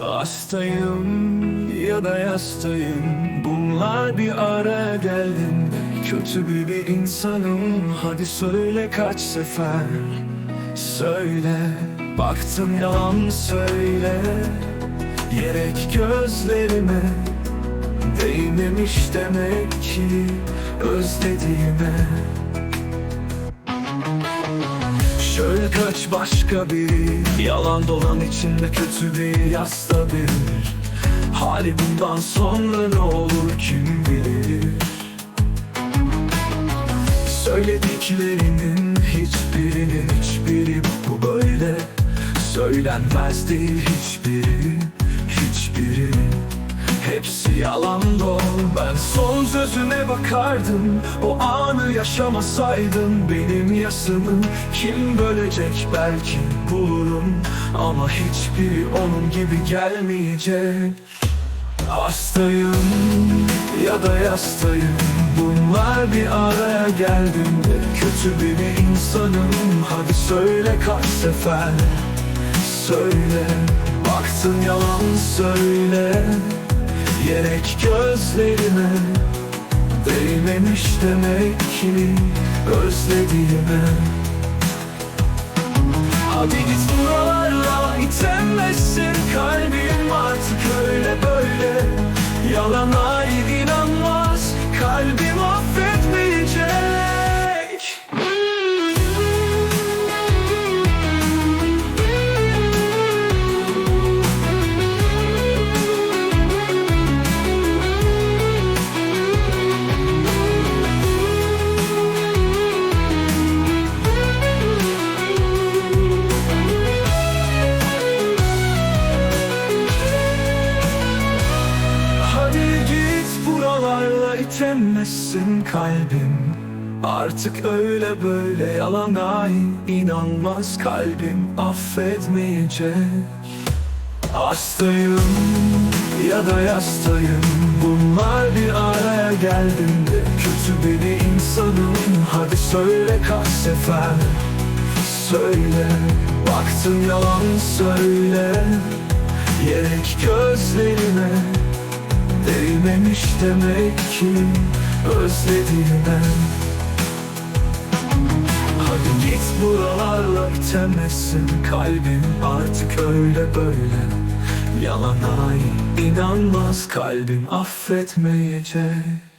Hastayım ya da yastayım Bunlar bir araya geldiğinde Kötü bir, bir insanım Hadi söyle kaç sefer. Söyle Baktın yalan söyle. Yerek gözlerime Değmemiş demek ki Özlediğime Kaç başka biri. Yalan dolan içinde kötü bir yasta bir. Hali bundan sonra ne olur kim bilir? Söylediklerinin hiçbirinin hiçbiri bu böyle. Söylenmez değil hiçbiri Hiçbiri Hepsi yalan dol Ben son sözüne bakardım. O anı yaşamasaydım Benim yasımı. Kim bölecek belki bulurum. Ama hiçbiri onun gibi gelmeyecek. Hastayım ya da yastayım. Bunlar bir araya geldiğinde Kötü bir insanım. Hadi söyle kaç sefer. Söyle. Baktın yalan söyle Yerek gözlerime Değmemiş demek ki Özlediğime. Hadi git buralarla itemezsin itemezsin kalbim. Artık öyle böyle yalana inanmaz kalbim. Affetmeyecek. Hastayım ya da yastayım. Bunlar bir araya geldiğinde Kötü bir insanım Hadi söyle kaç sefer. Söyle Baktın yalan söyle. Yerek gözlerime Değmemiş demek ki Özlediğime Hadi git buralarla itemezsin kalbim Artık öyle böyle. Yalana inanmaz kalbim affetmeyecek